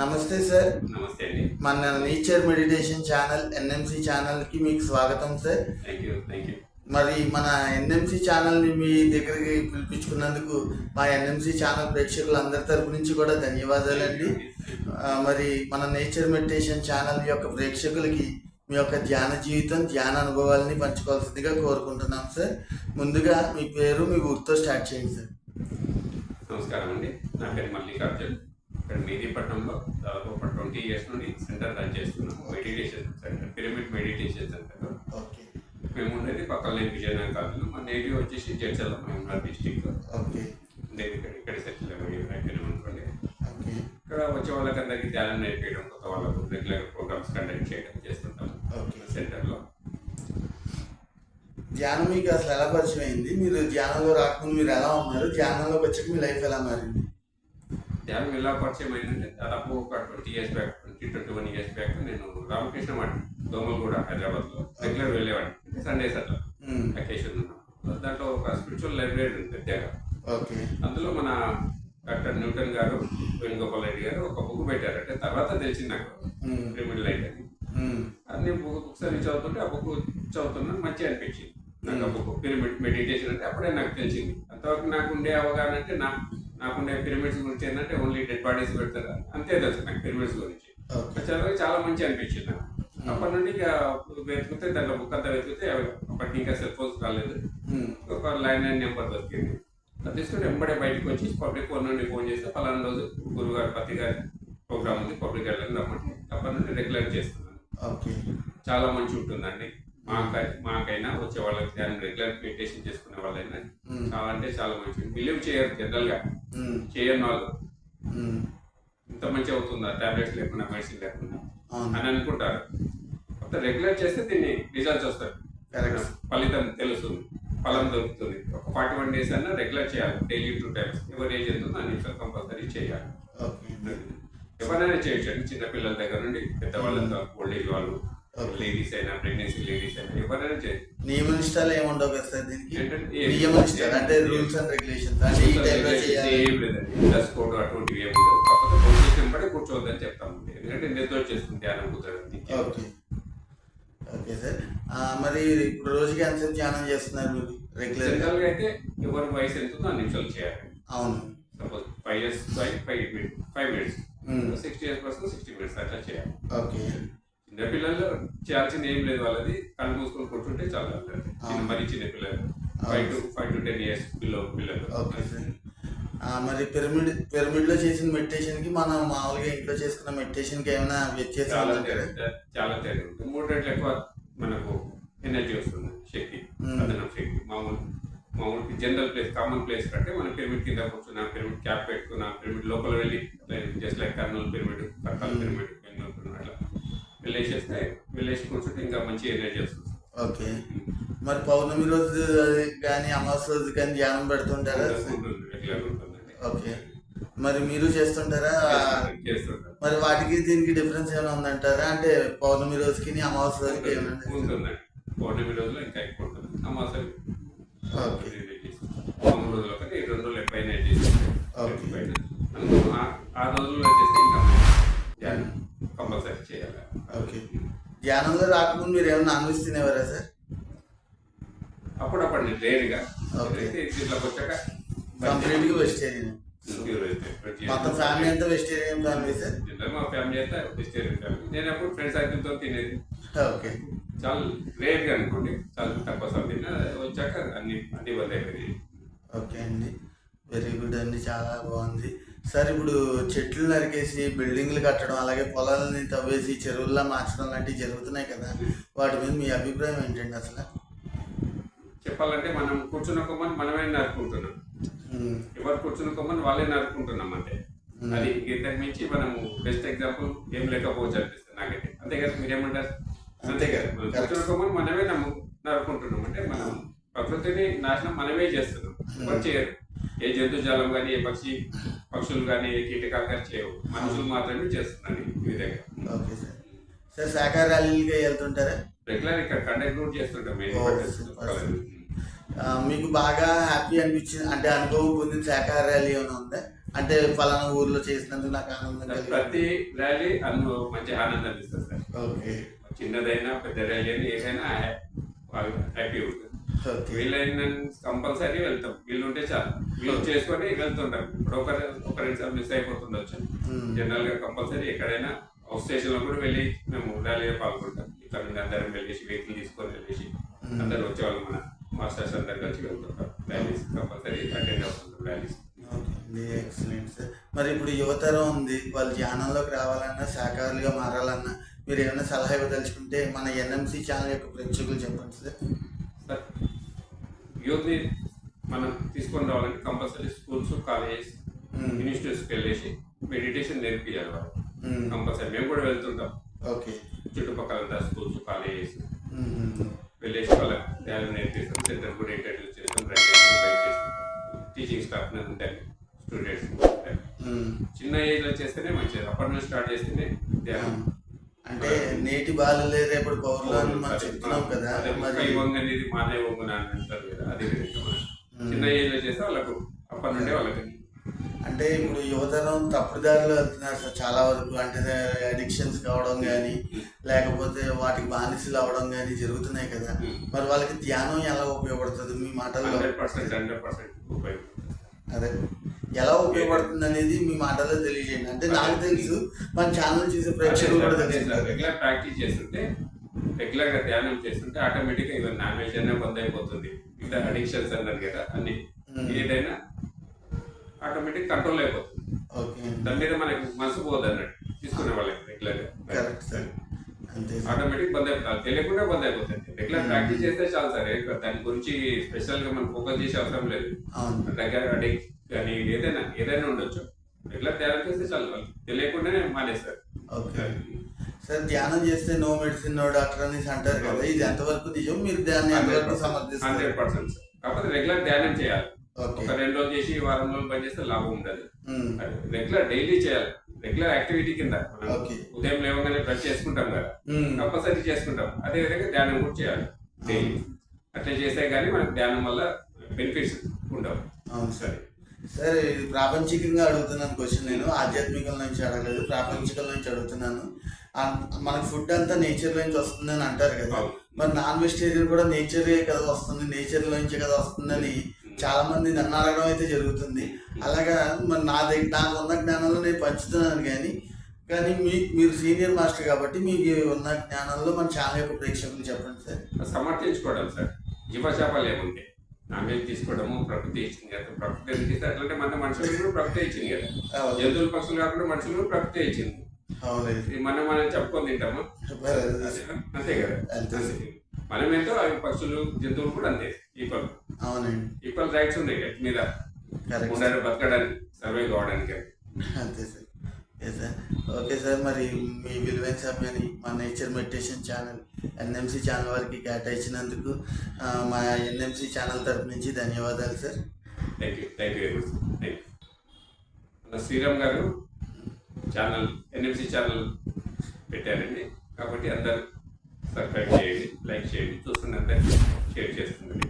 నమస్తే సార్. నమస్తే అండి. మన నేచర్ మెడిటేషన్ ఛానల్ ఎన్ఎంసి ఛానల్కి మీకు స్వాగతం sir. Thank you thank you మరి మన ఎన్ఎంసి ఛానల్ని మీ దగ్గరికి పిలిపించుకున్నందుకు మా ఎన్ఎంసి ఛానల్ ప్రేక్షకులందరి తరపు నుంచి కూడా ధన్యవాదాలండి. మరి మన నేచర్ మెడిటేషన్ ఛానల్ యొక్క ప్రేక్షకులకి మీ యొక్క ధ్యాన జీవితం ధ్యాన అనుభవాలని పంచుకోవాల్సిందిగా కోరుకుంటున్నాం సార్. ముందుగా మీ పేరు మీ ఊరితో స్టార్ట్ చేయండి సార్. నమస్కారం అండి. నా పేరు మల్లికార్జున్. ఇక్కడ మెహదీపట్నంలో దాదాపు ఒక ట్వంటీ ఇయర్స్ నుండి సెంటర్ రన్ చేస్తున్నాం. Meditation centre pyramid meditation centre okay. మేము ఉండేది పక్కనే విజయనగరం కాదు. మా నేటివ్ వచ్చేసి జడ్చల్ల మహబూబ్నగర్ డిస్టిక్ ఓకే. నేను ఇక్కడ ఇక్కడ సెటిల్ అయిపోయినాం అనుకోండి ఇక్కడ వచ్చే వాళ్ళకి అందరికీ ధ్యానం నేర్పించడం కొత్త వాళ్ళకు రెగ్యులర్ ప్రోగ్రామ్స్ కండక్ట్ చేయడం చేస్తుంటాం ఓకే. సెంటర్లో. ధ్యానం మీకు అసలు ఎలా పరిచయం అయింది? మీరు ధ్యానంలో రాకముందు మీరు ఎలా ఉన్నారు? ధ్యానంలోకి వచ్చాక మీ లైఫ్ ఎలా మారింది? ధ్యానం ఎలా పరిచయం అయిందంటే దాదాపు ఒక twenty years back twenty twenty one years back నేను రామకృష్ణ మఠ్ దోమలగూడ హైదరాబాద్లో రెగ్యులర్ వెళ్ళేవాడిని సండేస్ అట్లా మ్మ్. అకేషన్ దాంట్లో ఒక స్పిరిచువల్ లైబ్రరీ ఉంది పెద్దగా. ఓకే. అందులో మన డాక్టర్ న్యూటన్ గారు వేణుగోపాల్ రెడ్డి గారు ఒక బుక్ పెట్టారు. అంటే తర్వాత తెలిసింది నాకు. క్రిమినల్ లైట్ అని. అది బుక్ బుక్స్ అన్ని చదువుతుంటే ఆ బుక్ చదువుతున్నా మంచిగా అనిపించింది. నాకు ఆ బుక్ పిరమిడ్ మెడిటేషన్ అంటే అప్పుడే నాకు తెలిసింది. అంతవరకు నాకు ఉండే అవగాహన అంటే నా నాకుండే పిరమిడ్స్ గురించి ఏంటంటే ఓన్లీ డెడ్ బాడీస్ పెడతారు? అంతే తెలుసు నాకు పిరమిడ్స్ గురించి. చదివి చాలా మంచి అనిపించింది అప్పటి నుండి ఇక వెతికితే దాంట్లో బుక్ అంతా వెతికితే అప్పటికి ఇంకా సెల్ ఫోన్స్ రాలేదు. ఒక ల్యాండ్ లైన్ నెంబర్ దొరికింది. అది తీసుకుంటే వెంబడే బయటకు వచ్చి పబ్లిక్ ఫోన్ నుండి ఫోన్ చేస్తే పలానా రోజు గురుగారు పతి గారి ప్రోగ్రామ్ ఉంది పబ్లిక్ వెళ్ళని రమ్మంటే అప్పటి నుండి రెగ్యులర్ చేస్తున్నాను. చాలా మంచి ఉంటుందండి. మాకై మాకైనా వచ్చే వాళ్ళకి దాన్ని రెగ్యులర్ మెడిటేషన్ చేసుకునే వాళ్ళైనా. చాలా అంటే చాలా మంచి బిలీవ్ చేయరు జనరల్గా. చేయని వాళ్ళు. ఇంత మంచి అవుతుందా? టాబ్లెట్స్ లేకుండా మెడిసిన్ లేకుండా? అని అనుకుంటారు. కాకపోతే రెగ్యులర్ చేస్తే దీన్ని రిజల్ట్స్ వస్తాయి. కరెక్ట్ ఫలితం తెలుస్తుంది. ఫలం దొరుకుతుంది. ఒక ఫార్టీ వన్ డేస్ అన్నా రెగ్యులర్ చేయాలి. Daily two times. ఎవరు ఏజ్ ఎంత ఉందో అన్ని కంపల్సరీ చేయాలి. ఎవరైనా చేయొచ్చు చిన్న పిల్లల దగ్గర నుండి పెద్దవాళ్ళంతా ఓల్డ్ ఏజ్ వాళ్ళు. లేడీస్ అయినా ప్రెగ్నెన్సీ లేడీస్ అయినా ఎవరైనా చేయొచ్చు నియమ నిష్టాలు ఏమి ఉండవు కదా సార్ దీనికి? నియమ నిష్టాలు అంటే రూల్స్ అండ్ రెగ్యులేషన్స్ అంటే ఈ టైంలో చేయాలి. ఏం లేదండి. డ్రెస్ కోడ్ అటువంటివి ఏమి ఉండదు కాకపోతే పొజిషన్ బట్టి కూర్చోవద్దని చెప్తాము ఎందుకంటే నిద్ర చేస్తుంది ధ్యానం కుదరదు ఓకే. Okay sir. మరి ఇప్పుడు రోజుకి ఎంతసేపు ధ్యానం చేస్తున్నారు రెగ్యులర్గా? జనరల్గా అయితే ఎవరి వయసు ఎంత అన్ని నిమిషాలు చేయాలి. అవును. Suppose five years five five minutes మ్మ్. Sixty years person sixty minutes అట్లా చేయాలి. ఓకే. చిన్న పిల్లలు చేయాల్సింది ఏం లేదు వాళ్ళది. కళ్ళు మూసుకొని కూర్చుంటే చాలా చిన్న మరి చిన్న పిల్లలు. Five to five to ten years పిల్లలు. పిల్లలు మరి పిరమిడ్ పిరమిడ్లో చేసిన మెడిటేషన్కి మనం మామూలుగా ఇంట్లో చేసుకున్న మెడిటేషన్కి ఏమైనా వ్యత్యాసం చాలా? తేడా చాలా తేడా ఉంటుంది మూడు రెట్లు ఎక్కువ మనకు ఎనర్జీ వస్తుంది శక్తి. అదనం శక్తి. మామూలు మామూలు జనరల్ ప్లేస్ కామన్ ప్లేస్ కంటే మన పిరమిడ్ కింద కూర్చున్న పిరమిడ్ క్యాప్ పెట్టుకున్న పిరమిడ్ లోపల వెళ్ళి just like Kurnool pyramid Kadthal మ్మ్. పిరమిడ్ బెంగళూరు కూర్చుంటే ఇంకా మంచి ఓకే. మరి పౌర్ణమి రోజు కానీ అమావాస్య రోజు కానీ ధ్యానం పెడుతుంటారా? ఉంటుంది రెగ్యులర్ ఉంటుందండి. ఓకే. మరి మీరు చేస్తుంటారా? చేస్తుంటారు, చేస్తుంటారు మరి వాటికి దీనికి డిఫరెన్స్ ఏమైనా ఉందంటారా? అంటే పౌర్ణమి రోజుకి అమావాస్య రోజుకి ఏమైనా ఉంటుందండి పౌర్ణమి రోజులో ఇంకా ఎక్కువ ధ్యానంలో రాకముందు మీరు ఏమైనా నాన్ వెజ్ తినేవారా సార్ అప్పుడప్పుడు ఓకే. ఇట్లా వచ్చాక కంప్లీట్గా వెజిటేరియన్ మొత్తం ఫ్యామిలీ అంతా వెజిటేరియన్ ఫ్యామిలీ సార్? మా ఫ్యామిలీ అంతా వెజిటేరియన్ ఫ్యామిలీ నేను అప్పుడు ఫ్రెండ్స్ సర్కిల్తో తినేది. ఓకే. చాలా రేర్గా అనుకోండి. చాలా తక్కువ తిన్నా వచ్చాక అన్ని అన్ని అయిపోయింది ఓకే అండి. వెరీ గుడ్ అండి చాలా బాగుంది. సార్ ఇప్పుడు చెట్లు నరికేసి బిల్డింగ్లు కట్టడం అలాగే పొలాలని తవ్వేసి చెరువుల్లా మార్చడం లాంటివి జరుగుతున్నాయి కదా. వాటి మీద మీ అభిప్రాయం ఏంటండి అసలు? చెప్పాలంటే మనం కూర్చున్న కొమ్మని మనమే నరుకుంటున్నాం ఎవరు కూర్చున్న కొమ్మని వాళ్ళే నరుకుంటున్నాం అంటే అది ఇంతకు మించి మనం బెస్ట్ ఎగ్జాంపుల్ ఏం లేకపోవచ్చు అనిపిస్తుంది నాకైతే. అంతే కదా మీరేమంటారు? అంతే కదా మనం కూర్చున్న కొమ్మని మనమే నమ్ము నరుకుంటున్నాం అంటే మనం ప్రకృతిని నాశనం మనమే చేస్తున్నాం. ఎవరు చేయరు. ఏ జంతుజాలం కానీ ఏ పక్షి పక్షులు కానీ ఏ కీటకాలు కానీ చేయవు. మనుషులు మాత్రమే చేస్తున్నారు ఈ విధంగా. Okay sir. సార్ ర్యాలీలకి వెళ్తుంటారా? రెగ్యులర్ ఇక్కడ కండక్ట్ కూడా చేస్తుంటాం మేము. మీకు బాగా హ్యాపీ అనిపించింది అంటే అనుభవం పొందిన శాఖాహార ర్యాలీ ఏమైనా ఉందా? అంటే ఫలానా ఊర్లో చేసినందుకు నాకు ఆనందం ప్రతి ర్యాలీ అన్ను మంచి ఆనందాన్ని ఇస్తుంది సార్. ఓకే. చిన్నదైనా పెద్ద ర్యాలీ అయినా ఏదైనా వీళ్ళైన కంపల్సరీ వెళ్తాం. వీళ్ళు ఉంటే చాలు వీళ్ళు చేసుకొని వెళ్తుంటాం. ఇప్పుడు ఒక ఒక రెండు మిస్ అయిపోతుండొచ్చు. జనరల్గా కంపల్సరీ ఎక్కడైనా హౌస్ స్టేషన్లో కూడా వెళ్ళి మేము ర్యాలీలో పాల్గొంటాం. ఇక్కడ నుండి అందరం వెళ్ళేసి వెహికల్ తీసుకొని వెళ్ళేసి. అందరు వచ్చేవాళ్ళు మన మాస్టర్స్ అందరు కలిసి వెళ్తుంటాం. ర్యాలీస్ కంపల్సరీ అటెండ్ అవుతుంటాం ర్యాలీస్. Excellent sir. మరి ఇప్పుడు యువతరం ఉంది. వాళ్ళు ధ్యానంలోకి రావాలన్నా శాఖాహారులుగా మారాలన్నా మీరు ఏమైనా సలహా ఇవ్వదలుచుకుంటే మన ఎన్ఎంసి ఛానల్ యొక్క ప్రేక్షకులు చెప్పండి సార్. యూత్ని మనం తీసుకొని రావాలంటే కంపల్సరీ స్కూల్స్ కాలేజెస్. ఇన్స్టిట్యూట్స్కి వెళ్ళేసి మెడిటేషన్ నేర్పించాలి వాళ్ళు. మ్మ్. కంపల్సరీ మేము కూడా వెళ్తుంటాం. ఓకే. చుట్టుపక్కల స్కూల్స్ కాలేజెస్ మ్మ్. వెళ్ళేసి వాళ్ళ ధ్యానం నేర్పిస్తాం. సెంటర్ కూడా ఇంట్రడ్యూస్ చేస్తాం టీచింగ్ స్టాఫ్ ఉంటాయి స్టూడెంట్స్ ఉంటాయి. చిన్న ఏజ్లో చేస్తేనే మంచిది. అప్పటి నుంచి స్టార్ట్ చేస్తేనే ధ్యానం. అంటే నేటి బాలలే రేపటి పౌరులు అని మనం చెప్తున్నాం కదా. మరి ముప్పై వంగ అనేది మానే అంటారు కదా అదే చిన్న చేస్తే వాళ్ళకు అప్పటి నుండే వాళ్ళకి. అంటే ఇప్పుడు యువతరం తప్పుడు దారిలో వెళ్తున్నారు సార్ చాలా వరకు అంటే అడిక్షన్స్ కావడం కానీ లేకపోతే వాటికి బానిసలు అవడం కానీ జరుగుతున్నాయి కదా. మరి వాళ్ళకి ధ్యానం ఎలా ఉపయోగపడుతుంది? మీ మాటల్లో అదే. ఎలా ఉపయోగపడుతుంది అనేది మీ మాటల్లో తెలియజేయండి. అంటే నాకు తెలుసు మన ఛానల్ చూసే ప్రేక్షకులు కూడా తెలుసు. రెగ్యులర్ ప్రాక్టీస్ చేస్తుంటే రెగ్యులర్గా ధ్యానం చేస్తుంటే ఆటోమేటిక్గా ఈవెన్ నాన్ వెజ్ అనే బంద్ అయిపోతుంది ఇంకా అడిక్షన్స్ అన్నారు కదా అన్ని. Hmm. ఏదైనా ఆటోమేటిక్ కంట్రోల్ అయిపోతుంది. దాని మీద మనకి మనసు పోదు అన్నట్టు తీసుకునే వాళ్ళకి రెగ్యులర్గా. కరెక్ట్ సార్ ఆటోమేటిక్ బంద్ అయిపోతుంది. తెలియకుండా బంద్ అయిపోతుంది. Regular Hmm. ప్రాక్టీస్ చేస్తే చాలు సార్. దాని గురించి స్పెషల్గా మనం ఫోకస్ చేసే అవసరం లేదు. దగ్గర కానీ ఏదైనా ఏదైనా ఉండొచ్చు. రెగ్యులర్ ధ్యానం చేస్తే చాలు వాళ్ళు. తెలియకుండానే మానేస్తారు. ఓకే. సార్ ధ్యానం చేస్తే నో మెడిసిన్ నో డాక్టర్ అనేసి అంటారు కదా. ఇది ఎంతవరకు నిజం? మీరు దాన్ని ఎంతవరకు హండ్రెడ్ సమర్థిస్తారు? పర్సెంట్ కాకపోతే రెగ్యులర్ ధ్యానం చేయాలి. ఒక రెండు రోజులు చేసి వారం రోజులు పని చేస్తే లాభం ఉండదు. రెగ్యులర్ డైలీ చేయాలి. రెగ్యులర్ యాక్టివిటీ కింద. ఉదయం లేవగానే బ్రష్ చేసుకుంటాం కదా. ఉమ్. కంపల్సరీ చేసుకుంటాం. అదే విధంగా ధ్యానం కూడా చేయాలి. డైలీ అట్లా చేస్తే కానీ మనకు ధ్యానం వల్ల బెనిఫిట్స్ ఉండవు. అవును సార్. సార్ ఇది ప్రాపంచికంగా అడుగుతున్నాను క్వశ్చన్ నేను. ఆధ్యాత్మికల నుంచి అడగలేదు. ప్రాపంచికల నుంచి అడుగుతున్నాను. మనకి ఫుడ్ అంతా నేచర్ నుంచి వస్తుందని అంటారు కదా. మరి నాన్ వెజిటేరియన్ కూడా నేచరే కదా వస్తుంది. నేచర్ నుంచి కదా వస్తుందని చాలా మంది నన్ను అడగడం అయితే జరుగుతుంది. అలాగా మరి నా దగ్గర నాకు ఉన్న జ్ఞానంలో నేను పంచుతున్నాను కానీ కానీ మీ మీరు సీనియర్ మాస్టర్ కాబట్టి మీకు ఉన్న జ్ఞానంలో మన ఛానల్ యొక్క ప్రేక్షకులు చెప్పండి సార్. సమర్థించుకోవడం సార్. జీవశాపాలు ఏముంటాయి? నాన్ వెజ్ తీసుకోవడము ప్రకృతి ఇచ్చింది కదా ప్రకృతి ఎందుకు ఇస్తే అట్లంటే మన మనుషులు కూడా ప్రకృతి ఇచ్చింది కదా. జంతువులు పక్షులు కాకుండా మనుషులు కూడా ప్రకృతి ఇచ్చింది. మనం మనం చెప్పుకొని తింటామా? అంతే కదా. మనం ఏంటో అవి పక్షులు జంతువులు కూడా అంతే. ఈక్వల్. అవునండి. ఈక్వల్ రైట్స్ ఉన్నాయి కదా మీద. బతకడానికి సర్వే కావడానికి. అంతే సార్. సార్ ఓకే సార్ మరి మీ విలువైన సమయాన్ని మా nature meditation channel NMC channel వారికి కేటాయించినందుకు మా ఎన్ఎంసి ఛానల్ తరపు నుంచి ధన్యవాదాలు sir thank you thank you very much thank you మన శ్రీరామ్ గారు ఛానల్ ఎన్ఎంసి ఛానల్ పెట్టారండి. కాబట్టి అందరూ సబ్స్క్రైబ్ చేయండి లైక్ చేయండి చూస్తున్న అందరికీ షేర్ చేస్తుందండి